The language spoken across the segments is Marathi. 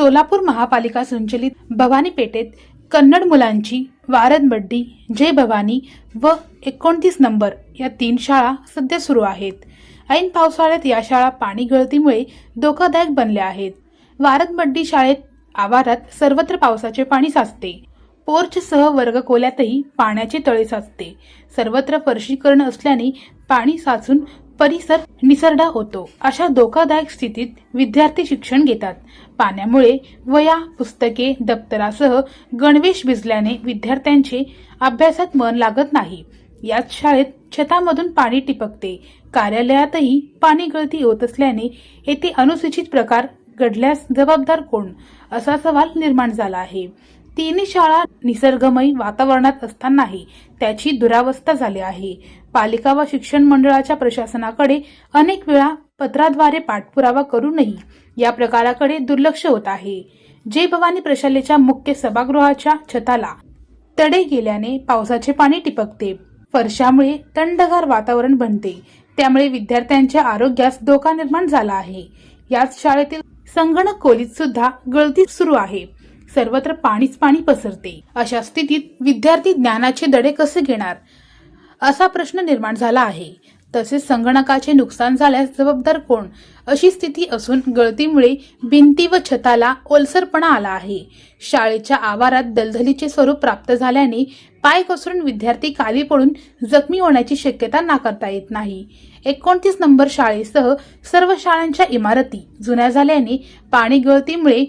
सोलापूर महापालिका संचलित भवानी पेठेत कन्नड मुलांची वारदबड्डी जय भवानी व एकोणतीस नंबर या तीन शाळा सध्या सुरू आहेत. ऐन पावसाळ्यात या शाळा पाणी गळतीमुळे धोकादायक बनल्या आहेत. वारदबड्डी शाळेत आवारात सर्वत्र पावसाचे पाणी साचते. पोर्चसह वर्गकोल्यातही पाण्याचे तळे साचते. सर्वत्र फरशीकरण असल्याने पाणी साचून परिसर निसरडा होतो. अशा धोकादायक स्थितीत विद्यार्थी शिक्षण घेतात. पाण्यामुळे वया पुस्तके दप्तरासह गणवेश भिजल्याने विद्यार्थ्यांचे अभ्यासात मन लागत नाही. याच शाळेत छतामधून पाणी टिपकते. कार्यालयातही पाणी गळती होत असल्याने येथे अनुसूचित प्रकार घडल्यास जबाबदार कोण? असा सवाल निर्माण झाला आहे. तिन्ही शाळा निसर्गमय वातावरणात असतानाही त्याची दुरावस्था झाली आहे. पालिका व शिक्षण मंडळाच्या प्रशासनाकडे अनेक वेळा पत्राद्वारे पाठपुरावा करूनही या प्रकाराकडे दुर्लक्ष होत आहे. जय भवानी प्रशालेच्या मुख्य सभागृहाच्या छताला तडे गेल्याने पावसाचे पाणी टिपकते. फरशामुळे थंडगार वातावरण बनते. त्यामुळे विद्यार्थ्यांच्या आरोग्यास धोका निर्माण झाला आहे. याच शाळेतील संगणक खोलीत सुद्धा गळती सुरू आहे. सर्वत्र पाणीच पाणी पसरते. अशा स्थितीत विद्यार्थी ज्ञानाचे दडे कसे घेणार? असा प्रश्न निर्माण झाला आहे. तसेच संगणकाचे नुकसान झाल्यास जबाबदार कोण? अशी स्थिती असून गळतीमुळे भिंती व छताला ओलसरपणा आला आहे. शाळेच्या आवारात दलदलीचे स्वरूप प्राप्त झाल्याने पाय घसरून विद्यार्थी खाली पडून जखमी होण्याची शक्यता नाकारता येत नाही. एकोणतीस नंबर शाळेसह सर्व शाळांच्या इमारती जुन्या झाल्याने पाणी गळतीमुळे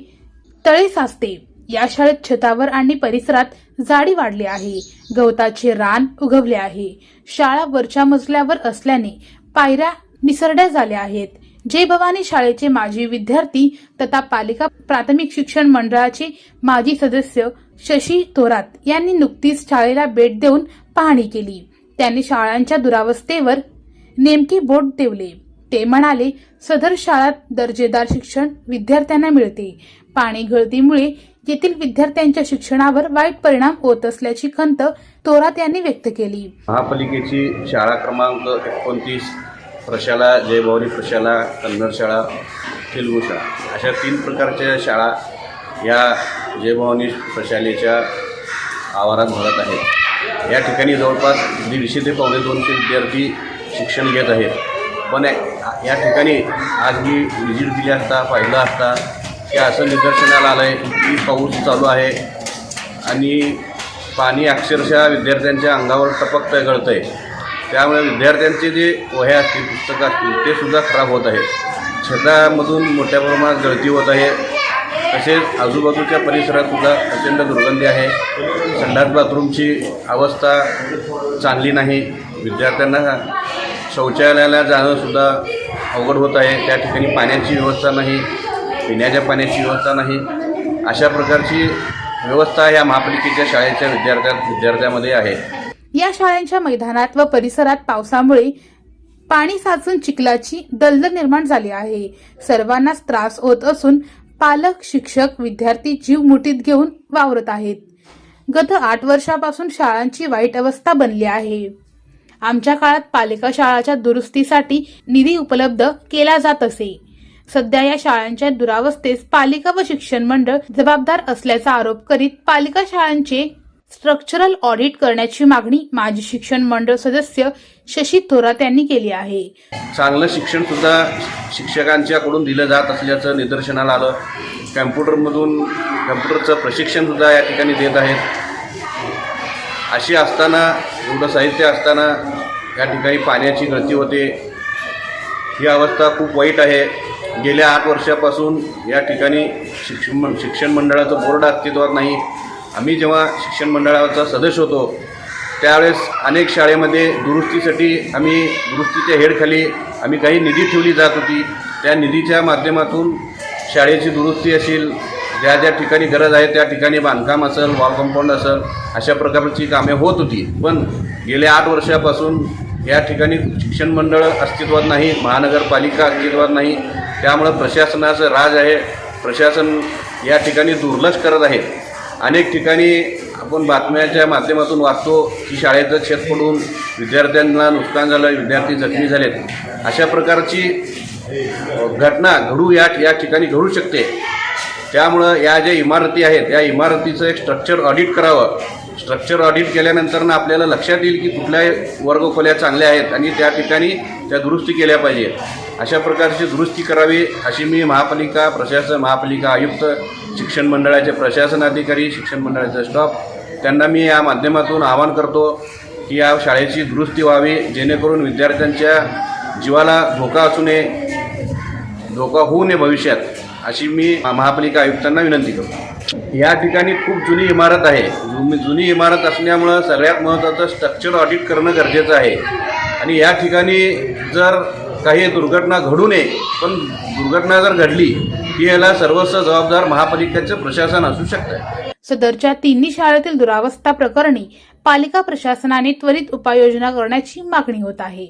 तळे साचते. या शाळेत छतावर आणि परिसरात जाडी वाढली आहे. गवताचे रान उगवले आहे. शाळा वरच्या मजल्यावर असल्याने पायऱ्या निसरड्या झाल्या आहेत. जय भवानी शाळेचे माजी विद्यार्थी तथा पालिका प्राथमिक शिक्षण मंडळाचे माजी सदस्य शशी थोरात यांनी नुकतीच शाळेला भेट देऊन पाहणी केली. त्यांनी शाळांच्या दुरावस्थेवर नेमके बोट ठेवले. ते म्हणाले सदर शाळात दर्जेदार शिक्षण विद्यार्थ्यांना मिळते. पाणी गळतीमुळे येथील विद्यार्थ्यांच्या शिक्षणावर वाईट परिणाम होत असल्याची खंत थोरात यांनी व्यक्त केली. महापालिकेची शाळा क्रमांक एकोणतीस प्रशाला जयभवानी प्रशाला कन्नड शाळा तेलुगू शाळा. अशा तीन प्रकारच्या शाळा या जयभवानी प्रशालेच्या आवारात भरत आहेत. या ठिकाणी जवळपास दीडशे ते पावणे दोनशे विद्यार्थी शिक्षण घेत आहेत. पण या- ठिकाणी आज मी व्हिजिट दिली असता पाहिलं असता की असं निदर्शनाला आलं आहे की पाऊस चालू आहे. आणि पाणी अक्षरशः विद्यार्थ्यांच्या अंगावर टपकतं गळतं आहे त्यामुळे विद्यार्थ्यांचे जे वह्या असतील पुस्तकं असतील ते सुद्धा खराब होत आहेत. छतामधून मोठ्या प्रमाणात गळती होत आहे. तसेच आजूबाजूच्या परिसरात सुद्धा प्रचंड दुर्गंधी आहे. संडास बाथरूमची अवस्था चांगली नाही. विद्यार्थ्यांना शौचालयाला जाणंसुद्धा अवघड होत आहे. त्या ठिकाणी पाण्याची व्यवस्था नाही पिण्याच्या पाण्याची व्यवस्था नाही. अशा प्रकारची व्यवस्था या महापालिकेच्या शाळेच्या विद्यार्थ्या विद्यार्थ्यामध्ये आहे. या शाळांच्या मैदानात व परिसरात पावसामुळे पाणी साचून चिखलाची दलदल निर्माण झाली आहे. सर्वांनाच त्रास होत असून पालक शिक्षक विद्यार्थी जीव मुठीत घेऊन वावरत आहेत. गत आठ वर्षापासून शाळांची वाईट अवस्था बनली आहे. आमच्या काळात पालिका शाळाच्या दुरुस्तीसाठी निधी उपलब्ध केला जात असे. सध्या या शाळांच्या दुरावस्थेस पालिका व शिक्षण मंडळ जबाबदार असल्याचा आरोप करीत पालिका शाळांचे स्ट्रक्चरल ऑडिट करण्याची मागणी माजी शिक्षण मंडळ सदस्य शशी थोरात यांनी केली आहे. चांगलं शिक्षण शिक्षणसुद्धा शिक्षकांच्याकडून दिलं जात असल्याचं निदर्शनाला आलं. कॅम्प्युटरमधून कॅम्प्युटरचं प्रशिक्षणसुद्धा या ठिकाणी देत आहेत. अशी असताना एवढं साहित्य असताना या ठिकाणी पाण्याची गळती होते. ही अवस्था खूप वाईट आहे. गेल्या आठ वर्षापासून या ठिकाणी शिक्षण शिक्षण मंडळाचं बोर्ड अस्तित्वात नाही. आम्ही जेव्हा शिक्षण मंडळाचा सदस्य होतो त्यावेळेस अनेक शाळेमध्ये दुरुस्तीसाठी आम्ही दुरुस्तीच्या हेडखाली आम्ही काही निधी ठेवली जात होती. त्या निधीच्या माध्यमातून शाळेची दुरुस्ती असेल ज्या ज्या ठिकाणी गरज आहे त्या ठिकाणी बांधकाम असेल वॉल कंपाऊंड असेल अशा प्रकारची कामे होत होती. पण गेल्या आठ वर्षापासून या ठिकाणी शिक्षण मंडळ अस्तित्वात नाही महानगरपालिका अस्तित्वात नाही. त्यामुळं प्रशासनाचं राज आहे. प्रशासन या ठिकाणी दुर्लक्ष करत आहे. अनेक ठिकाणी आपण बातम्याच्या माध्यमातून वाचतो की शाळेचं छत पडून विद्यार्थ्यांना नुकसान झालं विद्यार्थी जखमी झालेत. अशा प्रकारची घटना घडू या या ठिकाणी घडू शकते. त्यामुळं या ज्या इमारती आहेत या इमारतीचं एक स्ट्रक्चर ऑडिट करावं. स्ट्रक्चर ऑडिट केल्यानंतर ना आपल्याला लक्षात येईल की कुठल्या वर्गखोल्या चांगल्या आहेत आणि त्या ठिकाणी त्या दुरुस्ती केल्या पाहिजेत. अशा प्रकारची दुरुस्ती करावी अशी मी महापालिका प्रशासन महापालिका आयुक्त शिक्षण मंडळाचे प्रशासन अधिकारी शिक्षण मंडळाचा स्टाफ त्यांना मी या माध्यमातून आवाहन करतो की या शाळेची दुरुस्ती व्हावी जेणेकरून विद्यार्थ्यांच्या जीवाला धोका असू नये धोका होऊ नये भविष्यात. अशी मी महापालिका आयुक्तांना विनंती करतो. या ठिकाणी खूप जुनी इमारत आहे. जुनी इमारत असल्यामुळं सगळ्यात महत्त्वाचं स्ट्रक्चर ऑडिट करणं गरजेचं आहे. आणि या ठिकाणी जर काही दुर्घटना घडू नये पण दुर्घटना जर घडली की याला सर्वस्व जबाबदार महापालिकेचं प्रशासन असू शकतं. सदरच्या तिन्ही शाळेतील दुरावस्था प्रकरणी पालिका प्रशासनाने त्वरित उपाययोजना करण्याची मागणी होत आहे.